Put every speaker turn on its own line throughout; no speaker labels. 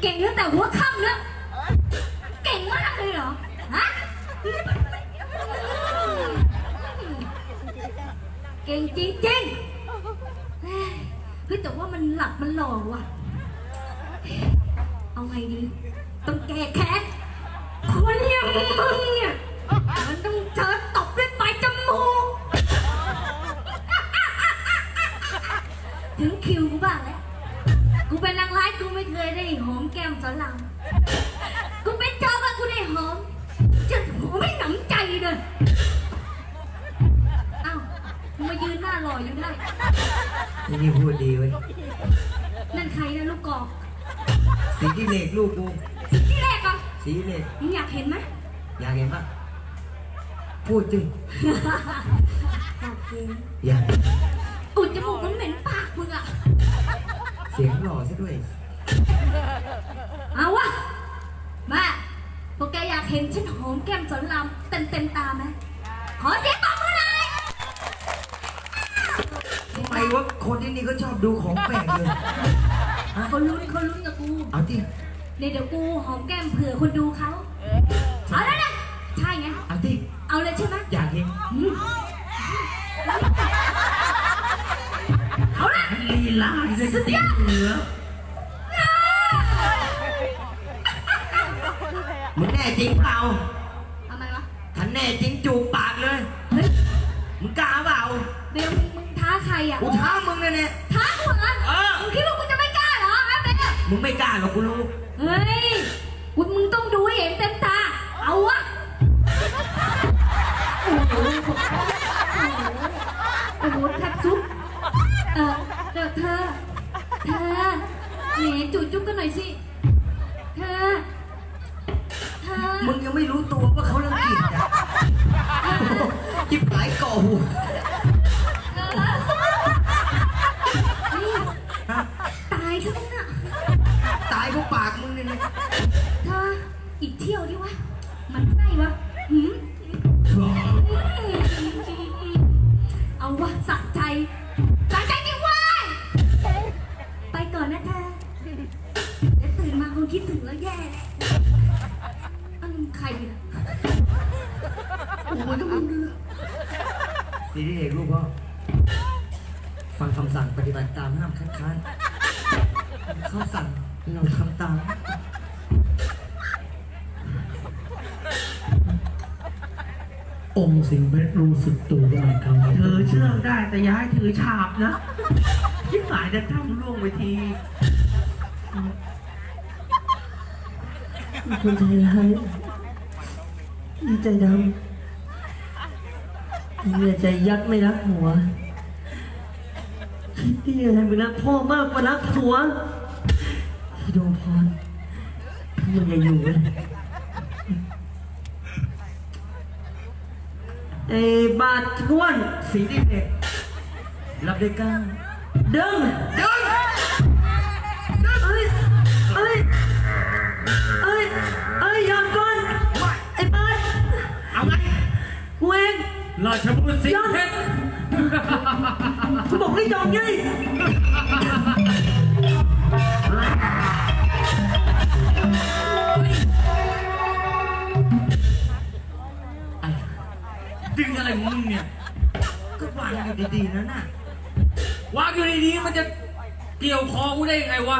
เก่งตั้งแต่หัวค่ำแล้ว เก่งมากเลยเหรอ ฮะ เก่งจริงจริงเฮ้ยแต่ว่ามันหลับมันหล่อว่ะ เอาไงดี ต้องแก้แค้นคนยังมึงเนี่ยมันต้องเจอตบด้วยปลายจมูก ถึงคิวกูบ้างแล้ว เป็นนางร้ายกูไม่เคยได้หอมแก้มสอนรามกูเป็นเจ้าว่ากูได้หอมจะหอมไม่หนำใจเลยเอ้ามึงมายืนหน้าหล่ออยู่ได้
นี่พูดดีเว้ย
นั่นใครนะลูกกอก
สีที่เหล็กลูกกู
ที่แรกอะ
สีเหล็ก
มึงอยากเห็นไหม
อยากเห็นปะพูดจิ
อยากเห็น
อยาก
อุดจมูกมันเหม็นปากมึงอะ
เสียงหล่อซะด้วย
เอาวะมาพวกแกอยากเห็นฉันหอมแก้มสอนรามเต็มเต็มๆตาไหมขอเสียงตบมือหน่อย
ทำไมวะคนที่นี่ก็ชอบดูของแปลกเลย
เขาลุ้นเขาลุ้นกับกู
เอาที่
เดี๋ยวเดี๋ยวกูหอมแก้มเผื่อคนดูเขาเอาแล้วนะใช่ไง
เอาที่
เอาเลยใช่ไหม
อยากเห็น
อืมเอา ละ
ลีลาจะติดเหนือมึงแน่จริงเปล่า
ทำไมวะ
ถ้าแน่จริงจูบปากเลย
เฮ้ย
มึงกล้าเปล่า
เดี๋ยวมึงมึงท้าใครอะ
กูท้ามึงนะเนี่ย
ท้ากูเหรอ
เออ
มึงคิดว่ากูจะไม่กล้าเหรอฮะเบล
มึงไม่กล้าหรอกกูรู้
เฮ้ยกูมึงต้องดูให้เห็นเต็มตา เอาวะโอ้โหโอ้โหแทบซุบเออ เธอเธอแหมจูบจุ๊บกันหน่อยสิเธอเธอ
มึงยังไม่รู้ตัวว่าเขารังเกียจอะจิบหายก่อหัว
นี่ตายซะแล้น่ะ
ตายเพราะปากมึงเนี่ยนะ
เธออีกเที่ยวดิวะ มันไส้วะหืม คงคิดถึงแล้วแย่แหละอันนใครเนี่ยโอ้ยต้องมึงเดือ
สีที่เอกลูกพ่อฟังคำสั่งปฏิบัติตามห้ามคัดค้านเขาสั่งเราทำตาม
องค์สิงห์เพชรรู้สึกตัวว่ามันทำ
ถือเชือกได้แต่อย่าให้ถือฉาบนะยิ่งหายจะทำล่วงไปที
คนใจร้ายมีใจดำมีใจยักษ์ไม่รักหัวคิดที่อะไรมึงรักพ่อมากกว่ารักผัวพี่ดวงพรมึงอย่าอยู่เลยไอ้บาดท้วน
สีที่เอกรับได้กล้า
ดึง
ดึ
ง
ราชบุตรสิงห์เพชร
กูบอกให้ยอมไง
ดึงอะไรของมึงเนี่ย
ก็วางอยู่ดีๆนะน่ะ
วางอยู่ดีๆมันจะเกี่ยวคอกูได้ยังไงวะ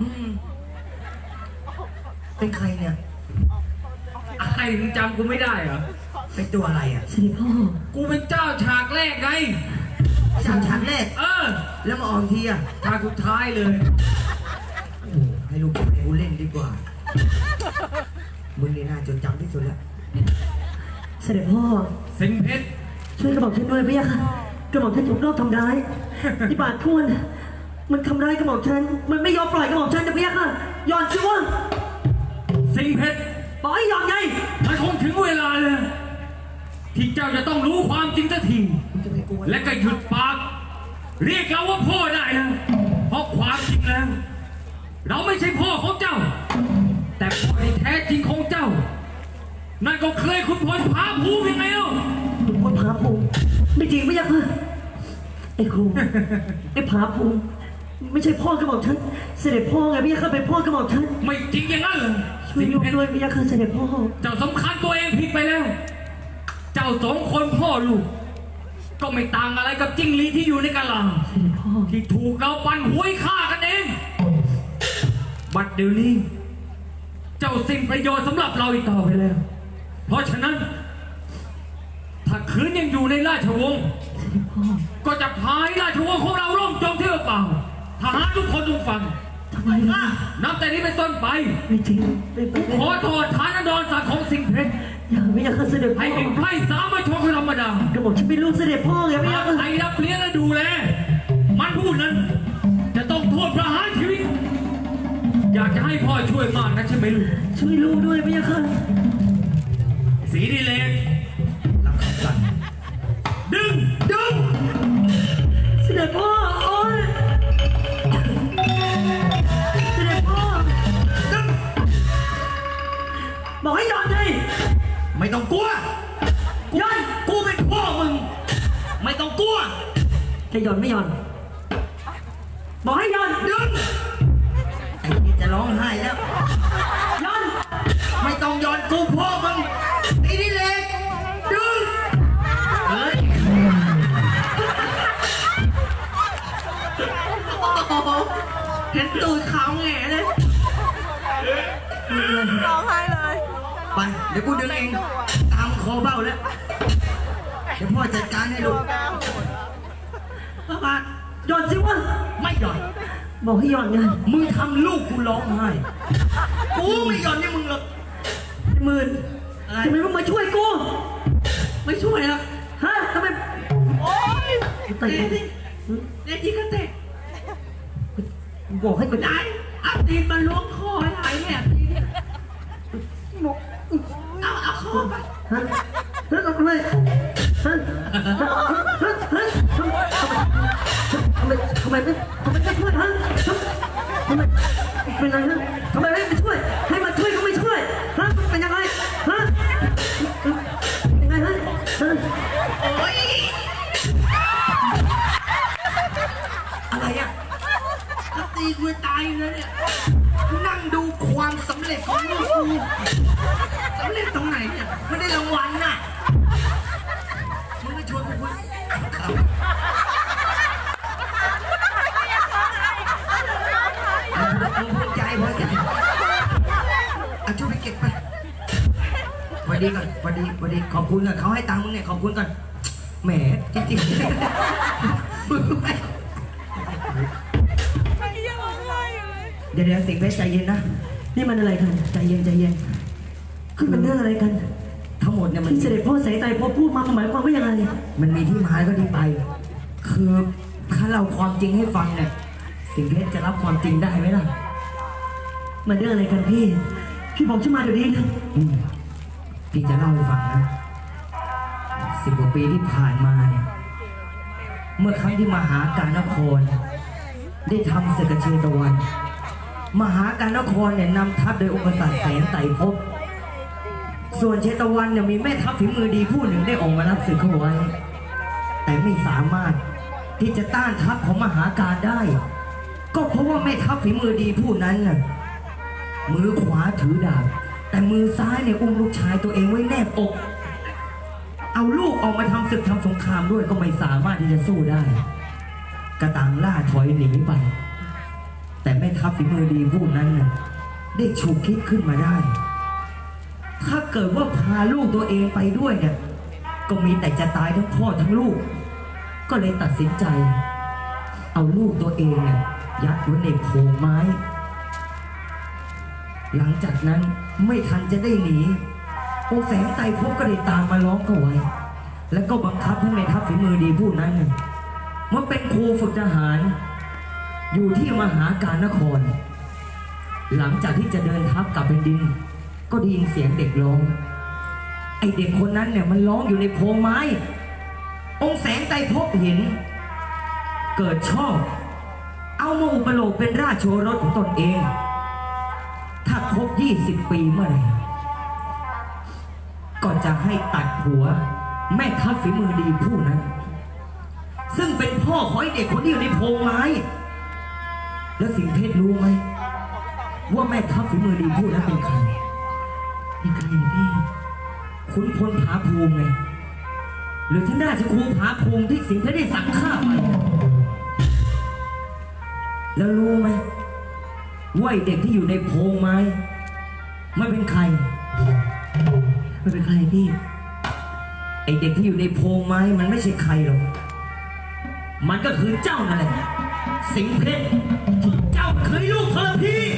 อืมเป็นใครเนี่ย
ไอ้มึงจำกูไม่ได้เหรอ
เป็นตัวอะไรอะ
เสด็จพ่อ
กูเป็นเจ้าฉากแรกไง
สามชั้นแรก
เออ
แล้วมาออกทีอะ
ฉากสุดท้ายเลย
โอ้โหให้ลูกให้กูเล่นดีกว่า มึงนี่น่าจดจำที่สุดแล้ว
เสด็จพ่อ
สิงห์เพชร
ช่วยกระบอกฉันด้วยพี่ยะค่ะกระบอกฉันถูกรอบทำร้ายที่บาดทวน มันทำร้ายกระบอกฉัน มันไม่ยอมปล่อยกระบอกฉันนะพี่ยะค่ะยอนชัวร์
สิงห์เพชร
บอกให้ยอมไง
มันคงถึงเวลาเลยที่เจ้าจะต้องรู้ความจริงสักที
มึงจะไปกลัว
และก็หยุดปาก เรียกเราว่าพ่อได้นะเพราะความจริงแล้ว เราไม่ใช่พ่อของเจ้า แต่พ่อที่แท้จริงของเจ้า นั่นก็เคยคุณพลพาภูมิยังไงเล่า
คุณพลผาภูมิไม่จริงพี่ยะค่ะไอ้ครูไอ้ผาภูมิไม่ใช่พ่อกระหม่อมฉัน เสด็จพ่อไงพี่ยาค่ะเป็นพ่อกระหม่อมฉัน
ไม่จริงอย่างนั้นเหรอ
ช่วย
สิง
ลูก
เพชร
ด้วยพี่ยาค่ะเสด็จพ่อ
เจ้าสำคัญตัวเองผิดไปแล้ว เจ้าสองคนพ่อลูก ก็ไม่ต่างอะไรกับจิ้งหรีดที่อยู่ในกะลา
เสด็จพ่อ
ที่ถูกเราปั่นหวยฆ่ากันเอง บัดเดี๋ยวนี้ เจ้าสิ้นประโยชน์สำหรับเราอีกต่อไปแล้ว เพราะฉะนั้น ถ้าคืนยังอยู่ในราชวงศ์
เสด็จพ่อ
ก็จะพายราชวงศ์ของเราล่มจมที่เปล่าทหารทุกคนต้องฟัง
ทำไมล่ะ
นับแต่นี้เป็นต้นไป
ไม่จริงไม่ไป
ขอโทษฐานดรศักดิ์ของสิงห์เพชร
อย่าพี่ยาค่ะเสด็จพ่
ให้
อ
เป็นไพร่สามัญชนธรรมดาก
ระหม่อมฉันเป็นลูกเสด็จพ่อไงพี่
หายา
กค่ะ
ใครรับเลี้ยงและดูแลมันพูดนั้น จะต้องโทษประหารชีวิต อยากจะให้พ่อช่วยมากนะใช่ไหมลูก
ช่วยลูกด้วยพี่ยาค่ะ
สีดีเลก
รับคำสั่ง
ดึงดึง
ต้องกลัว
ยอน
กูเป็นพ่อมึง ไม่ต้องกลัว
จะยอนไม่ยอน บอกให้ยอน
ดึงไอ้นี่จะร้องไห้แล้ว
ยอน
ไม่ต้องย้อนกูพ่อมึงไอ้นี่เล็กดึงเฮ้ยโอ้โหเห็นตูดขาวแง่เลย
ร้องไห้เลย
ไป เดี๋ยวกูดึงเอง ตามคอเบ้าแล้ว เดี๋ยวพ่อจัดการให้ลูกพ่อบาท
ยอนสิวะ
ไม่หย่อน
บอกให้ยอนไง
มึงทำลูกกูร้องไห้ กูไม่หย่อนให้มึงหรอก
หมื่น
อะไร
ทำไมมึงมาช่วยกู
ไม่ช่วยหรอก
ฮะทำไม
โอ๊ย
เตะ
เตะสิเตะที่ก็เตะ
บอกให้กู
ได้เอาตีนมาล้วงคอให้หายแหบ ดิเอาเอาคอไป
ฮะฮะทำไมฮะฮะฮะฮะทำไมทำไมไม่ทำไมไม่ช่วยฮะทำไมเป็นไรฮะทำไมไม่ช่วย ให้มาช่วยก็ไม่ช่วยฮะเป็นยังไงฮะยังไงฮะ
โอ๊ยอะไรอะตีกูตายเลยเนี่ยนั่งดูความสำเร็จของลูกกู ดีก่อนสวัสดีสวัสดีขอบคุณก่อนเขาให้ตังค์มึงเนี่ยขอบคุณก่อนแหมจริงๆมึงไป
ยังร้องไห้อยู่เลย
เดี๋ยวเดี๋ยวสิงห์เพชรใจเย็นนะ
นี่มันอะไรกัน
ใจเย็นใจเย็น
คือมันเรื่องอะไรกัน
ทั้งหมดเนี่ยมัน
ที่เสด็จพ่อสายไตพอพูดมามันหมายความว่ายังไง
มันมีที่มาแล้วก็ที่ไป คือถ้าเราความจริงให้ฟังเนี่ยสิงห์เพชรจะรับความจริงได้ไหมล่ะ
มันเรื่องอะไรกันพี่ พี่บอกฉันมาเดี๋ยวนี้นะ
อืมพี่จะเล่าให้ฟังนะสิบกว่าปีที่ผ่านมาเนี่ย เมื่อครั้งที่มหาการนคร ได้ทำศึกกับเชตวัน มหาการนครเนี่ยนำทัพโดยองค์กษัตริย์แสนไต่ภพส่วนเชตวันเนี่ยมีแม่ทัพฝีมือดีผู้หนึ่งได้ออกมารับศึกเข้าไว้ แต่ไม่สามารถที่จะต้านทัพของมหาการได้ ก็เพราะว่าแม่ทัพฝีมือดีผู้นั้นน่ะมือขวาถือดาบ แต่มือซ้ายเนี่ยอุ้มลูกชายตัวเองไว้แนบอก เอาลูกออกมาทำศึกทำสงครามด้วยก็ไม่สามารถที่จะสู้ได้ กระตังล่าถอยหนีไป แต่แม่ทัพฝีมือดีผู้นั้นน่ะได้ฉุกคิดขึ้นมาได้ ถ้าเกิดว่าพาลูกตัวเองไปด้วยเนี่ยก็มีแต่จะตายทั้งพ่อทั้งลูก ก็เลยตัดสินใจ เอาลูกตัวเองเนี่ยยัดไว้ในโพงไม้ หลังจากนั้นไม่ทันจะได้หนีองแสงไตรภพก็ได้ตามมาล้อมเขาไว้ แล้วก็บังคับให้แม่ทัพฝีมือดีผู้นั้นน่ะมาเป็นครูฝึกทหาร อยู่ที่มหาการนคร หลังจากที่จะเดินทัพกลับแผ่นดิน ก็ได้ยินเสียงเด็กร้อง ไอเด็กคนนั้นเนี่ยมันร้องอยู่ในโพรงไม้ องแสงไตรภพเห็น เกิดชอบ เอามาอุปโลกเป็นราชโอรสของตนเอง ครบ 20 ปีเมื่อไหร่ก็จะให้ตัดหัว แม่ทัพฝีมือดีผู้นั้น ซึ่งเป็นพ่อของไอเด็กคนที่อยู่ในโพรงไม้
แล้วสิงเพชรรู้ไหม ว่าแม่ทัพฝีมือดีพูดนั้นเป็นใคร
เป็นใครพี่
คุณพลผาภูมิไงหรือท่านราชครูผาภูมิที่สิงเพชรได้สั่งฆ่าไปแล้วรู้ไหม ว่าไอ้เด็กที่อยู่ในโพรงไม้ไม่เป็นใคร
มันเป็นใครพี่
ไอเด็กที่อยู่ในโพรงไม้มันไม่ใช่ใครหรอก มันก็คือเจ้านั่นแหละสิงเพชรเจ้าเคยลูกทรพี่